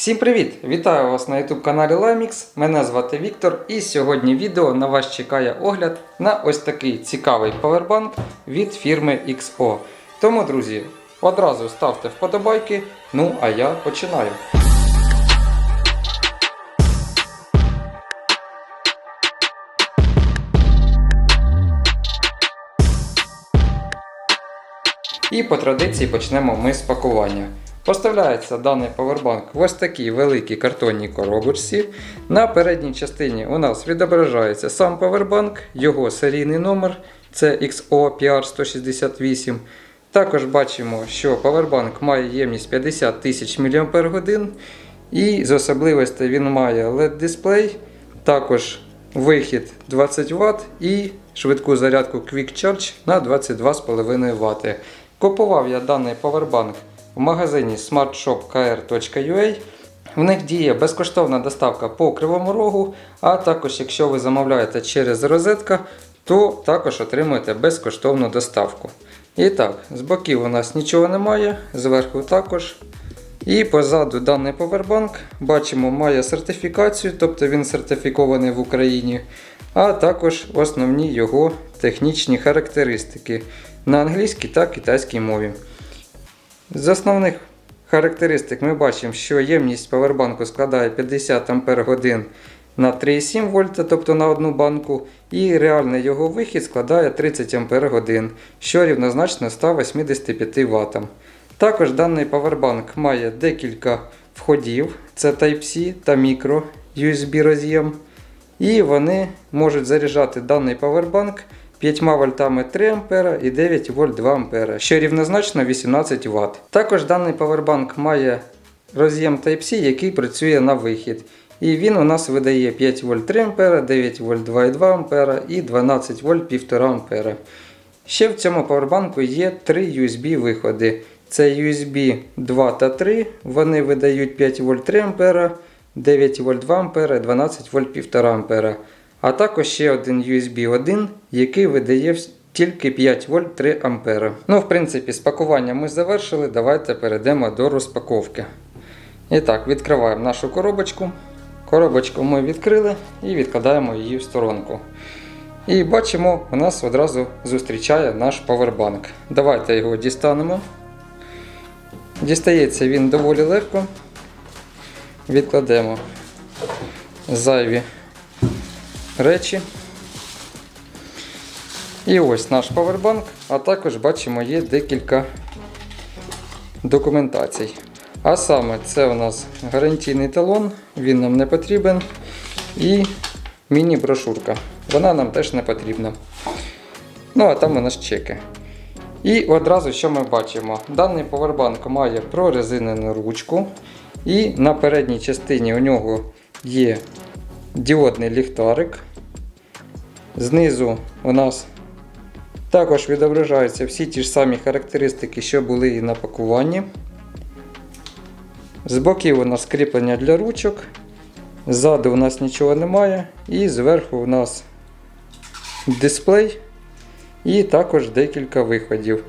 Всім привіт! Вітаю вас на YouTube каналі Limix. Мене звати Віктор, і сьогодні відео на вас чекає огляд на ось такий цікавий павербанк від фірми XO. Тому, друзі, одразу ставте вподобайки. Ну а я починаю. І по традиції почнемо ми з пакування. Поставляється даний павербанк в ось такій великій картонній коробочці. На передній частині у нас відображається сам павербанк, його серійний номер це XO PR168. Також бачимо, що павербанк має ємність 50 тисяч мАч і з особливостей він має LED-дисплей, також вихід 20 Вт і швидку зарядку Quick Charge на 22,5 Вт. Купував я даний павербанк в магазині smartshopkr.ua. В них діє безкоштовна доставка по Кривому Рогу, а також, якщо ви замовляєте через розетка, то також отримуєте безкоштовну доставку. І так, з боків у нас нічого немає, зверху також. І позаду даний повербанк бачимо має сертифікацію, тобто він сертифікований в Україні, а також основні його технічні характеристики на англійській та китайській мові. З основних характеристик ми бачимо, що ємність павербанку складає 50 Ах на 3,7 вольта, тобто на одну банку, і реальний його вихід складає 30 Ах, що рівнозначно 185 Вт. Також даний павербанк має декілька входів, це Type-C та мікро USB роз'єм. І вони можуть заряджати даний павербанк 5 вольтами 3 А і 9 вольт 2 А, що рівнозначно 18 Вт. Також даний павербанк має роз'єм Type-C, який працює на вихід. І він у нас видає 5 вольт 3 А, 9 вольт 2,2 А і 12 вольт 1,5 А. Ще в цьому павербанку є 3 USB виходи. Це USB 2 та 3, вони видають 5 вольт 3 А, 9 вольт 2 А, 12 вольт 1,5 А. А також ще один USB 1, який видає тільки 5 вольт 3 А. Ну, в принципі, з пакуванням ми завершили. Давайте перейдемо до розпаковки. І так, відкриваємо нашу коробочку. Коробочку ми відкрили і відкладаємо її в сторонку. І бачимо, у нас одразу зустрічає наш павербанк. Давайте його дістанемо. Дістається він доволі легко. Відкладемо зайві речі. І ось наш павербанк, а також бачимо є декілька документацій. А саме це у нас гарантійний талон, він нам не потрібен. І міні-брошурка. Вона нам теж не потрібна. Ну, а там у нас чеки. І одразу що ми бачимо? Даний повербанк має прорезинену ручку. І на передній частині у нього є діодний ліхтарик. Знизу у нас також відображаються всі ті ж самі характеристики, що були і на пакуванні. З боків у нас кріплення для ручок. Ззаду у нас нічого немає. І зверху у нас дисплей. І також декілька виходів.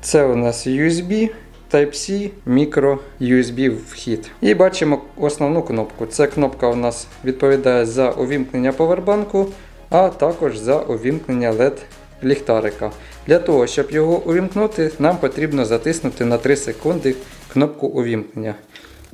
Це у нас USB, Type-C, мікро USB вхід. І бачимо основну кнопку. Ця кнопка у нас відповідає за увімкнення повербанку, а також за увімкнення LED ліхтарика. Для того, щоб його увімкнути, нам потрібно затиснути на 3 секунди кнопку увімкнення.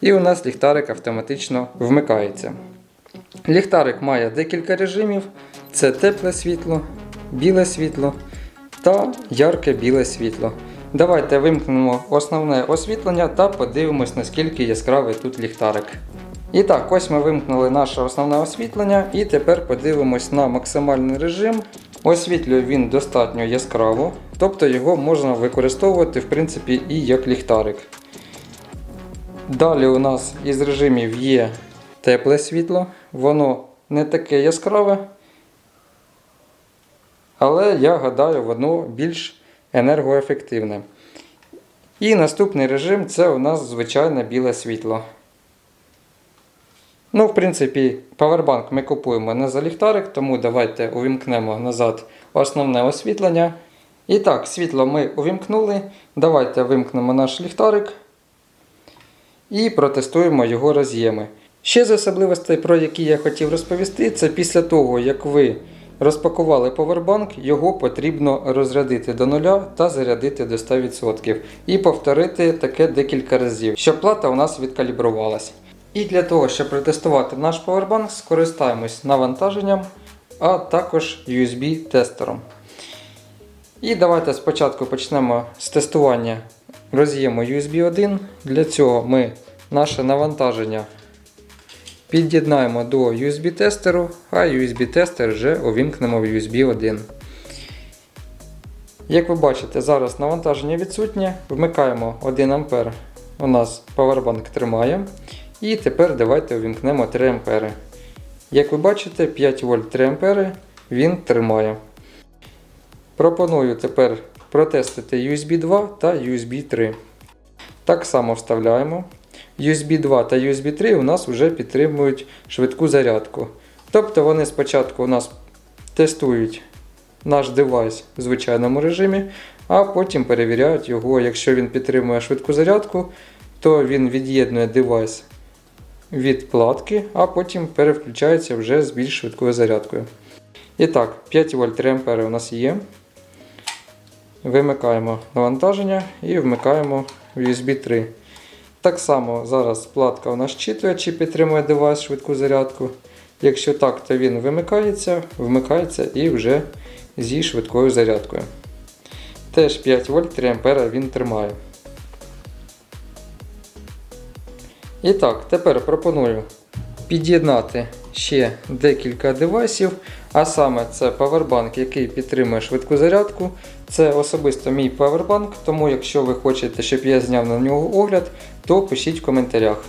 І у нас ліхтарик автоматично вмикається. Ліхтарик має декілька режимів: це тепле світло, біле світло та ярке біле світло. Давайте вимкнемо основне освітлення та подивимось, наскільки яскравий тут ліхтарик. І так, ось ми вимкнули наше основне освітлення, і тепер подивимось на максимальний режим. Освітлює він достатньо яскраво, тобто його можна використовувати в принципі і як ліхтарик. Далі у нас із режимів є тепле світло, воно не таке яскраве, але я гадаю, воно більш енергоефективне. І наступний режим це у нас звичайне біле світло. Ну, в принципі, павербанк ми купуємо не за ліхтарик, тому давайте увімкнемо назад основне освітлення. І так, світло ми увімкнули. Давайте вимкнемо наш ліхтарик. і протестуємо його роз'єми. Ще з особливостей, про які я хотів розповісти, це після того, як ви розпакували повербанк, його потрібно розрядити до нуля та зарядити до 100%. І повторити таке декілька разів, щоб плата у нас відкалібрувалась. І для того, щоб протестувати наш повербанк, скористаємось навантаженням, а також USB-тестером. І давайте спочатку почнемо з тестування роз'єму USB 1. Для цього ми наше навантаження під'єднаємо до USB-тестеру, а USB-тестер вже увімкнемо в USB 1. Як ви бачите, зараз навантаження відсутнє. Вмикаємо 1 А. У нас Powerbank тримає. І тепер давайте увімкнемо 3 А. Як ви бачите, 5 вольт 3 А він тримає. Пропоную тепер протестити USB 2 та USB 3. Так само вставляємо. USB 2 та USB 3 у нас вже підтримують швидку зарядку. Тобто вони спочатку у нас тестують наш девайс в звичайному режимі, а потім перевіряють його. Якщо він підтримує швидку зарядку, то він від'єднує девайс від платки, а потім переключається вже з більш швидкою зарядкою. І так, 5 вольт 3 А у нас є. Вимикаємо навантаження і вмикаємо в USB 3. Так само зараз платка у нас читує, чи підтримує девайс швидку зарядку. Якщо так, то він вимикається, вмикається і вже зі швидкою зарядкою. Теж 5 вольт 3 А він тримає. І так, тепер пропоную під'єднати ще декілька девайсів, а саме це павербанк, який підтримує швидку зарядку. Це особисто мій павербанк, тому якщо ви хочете, щоб я зняв на нього огляд, то пишіть в коментарях.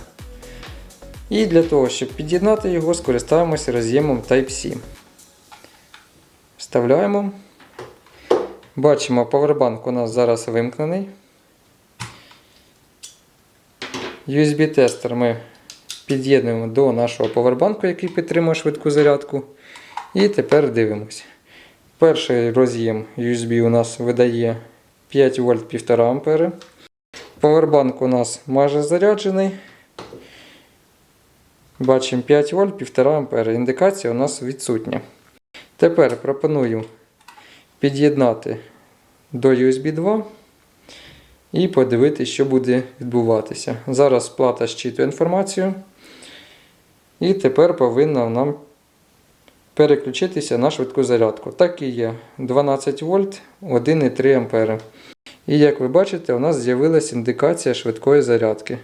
І для того, щоб під'єднати його, скористаємося роз'ємом Type-C. Вставляємо. Бачимо, павербанк у нас зараз вимкнений. USB-тестер ми під'єднуємо до нашого повербанку, який підтримує швидку зарядку. І тепер дивимося. Перший роз'єм USB у нас видає 5 вольт 1,5 А. Повербанк у нас майже заряджений. Бачимо 5 вольт 1,5 А. Індикація у нас відсутня. Тепер пропоную під'єднати до USB 2 і подивитися, що буде відбуватися. Зараз плата щитує інформацію. І тепер повинна нам переключитися на швидку зарядку. Так і є 12 вольт 1,3 А. І як ви бачите, у нас з'явилася індикація швидкої зарядки.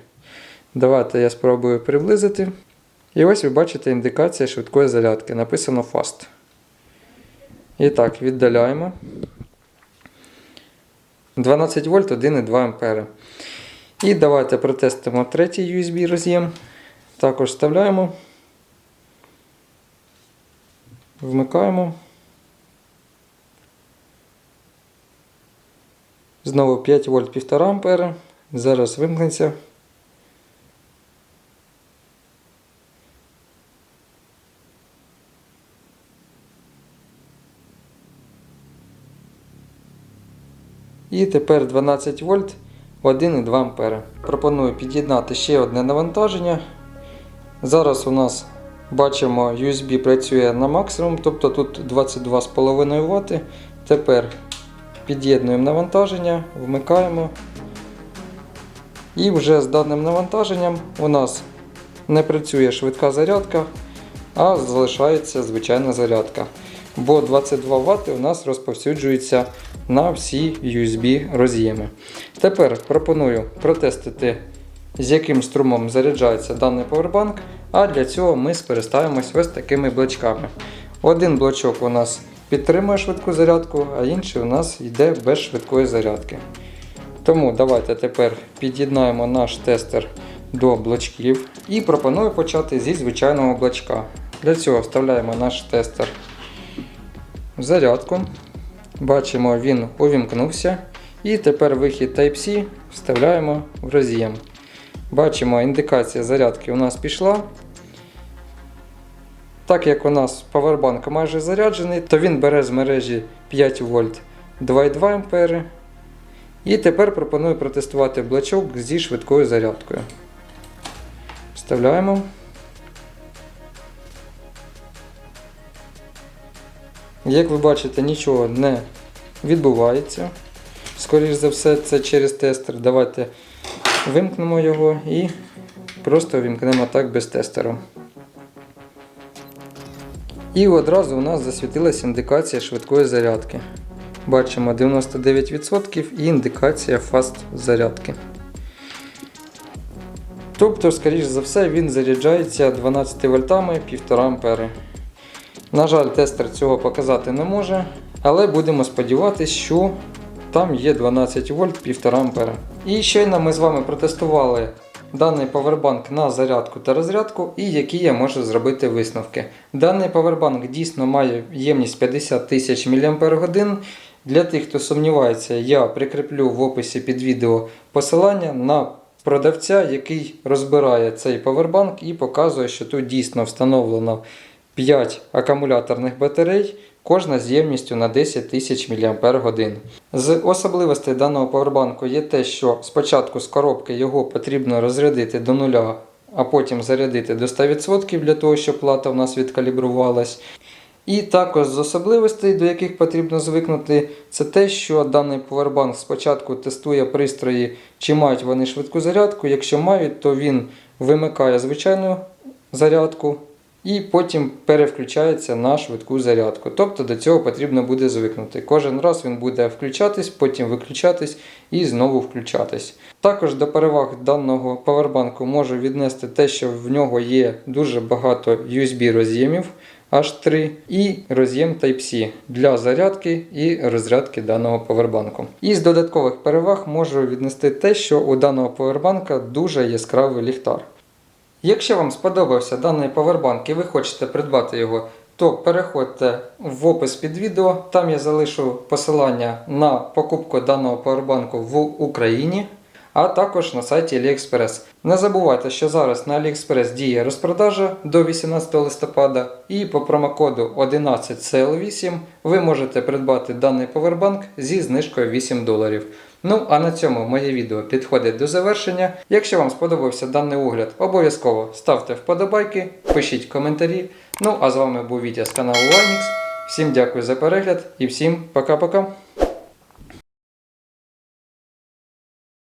Давайте я спробую приблизити. І ось ви бачите індикація швидкої зарядки. Написано Fast. І так, віддаляємо. 12 вольт 1,2 А. І давайте протестимо третій USB роз'єм. Також вставляємо. Вмикаємо. Знову 5 вольт 1,5 А. Зараз вимкнеться. І тепер 12 вольт 1,2 А. Пропоную під'єднати ще одне навантаження. Зараз у нас бачимо USB працює на максимум, тобто тут 22,5 Вт. Тепер під'єднуємо навантаження, вмикаємо. І вже з даним навантаженням у нас не працює швидка зарядка, а залишається звичайна зарядка. Бо 22 Вт у нас розповсюджується на всі USB роз'єми. Тепер пропоную протестити, з яким струмом заряджається даний повербанк. А для цього ми скористаємось ось такими блочками. Один блочок у нас підтримує швидку зарядку, а інший у нас йде без швидкої зарядки. Тому давайте тепер під'єднаємо наш тестер до блочків і пропоную почати зі звичайного блочка. Для цього вставляємо наш тестер зарядку. Бачимо, він увімкнувся. І тепер вихід Type-C вставляємо в роз'єм. Бачимо, індикація зарядки у нас пішла. Так як у нас павербанк майже заряджений, то він бере з мережі 5 вольт 2,2 А. І тепер пропоную протестувати блочок зі швидкою зарядкою. Вставляємо. Як ви бачите, нічого не відбувається. Скоріше за все, це через тестер. Давайте вимкнемо його і просто вімкнемо так без тестеру. І одразу у нас засвітилася індикація швидкої зарядки. Бачимо 99% і індикація фаст зарядки. Тобто, скоріш за все, він заряджається 12 вольтами 1,5 ампери. На жаль, тестер цього показати не може, але будемо сподіватися, що там є 12 вольт 1,5 ампера. І щойно ми з вами протестували даний павербанк на зарядку та розрядку, і які я можу зробити висновки. Даний павербанк дійсно має ємність 50 тисяч мАч. Для тих, хто сумнівається, я прикріплю в описі під відео посилання на продавця, який розбирає цей павербанк і показує, що тут дійсно встановлено 5 акумуляторних батарей, кожна з ємністю на 10 тисяч мАч. З особливостей даного павербанку є те, що спочатку з коробки його потрібно розрядити до нуля, а потім зарядити до 100% для того, щоб плата в нас відкалібрувалась. І також з особливостей, до яких потрібно звикнути, це те, що даний повербанк спочатку тестує пристрої, чи мають вони швидку зарядку. Якщо мають, то він вимикає звичайну зарядку і потім перевключається на швидку зарядку. Тобто до цього потрібно буде звикнути. Кожен раз він буде включатись, потім виключатись і знову включатись. Також до переваг даного павербанку можу віднести те, що в нього є дуже багато USB роз'ємів. H3 і роз'єм Type-C для зарядки і розрядки даного повербанку. Із додаткових переваг можу віднести те, що у даного повербанка дуже яскравий ліхтар. Якщо вам сподобався даний павербанк і ви хочете придбати його, то переходьте в опис під відео. Там я залишу посилання на покупку даного повербанку в Україні, а також на сайті AliExpress. Не забувайте, що зараз на AliExpress діє розпродажа до 18 листопада, і по промокоду 11CL8 ви можете придбати даний повербанк зі знижкою 8 доларів. Ну а на цьому моє відео підходить до завершення. Якщо вам сподобався даний огляд, обов'язково ставте вподобайки, пишіть коментарі. Ну а з вами був Вітя з каналу Linux. Всім дякую за перегляд і всім пока-пока.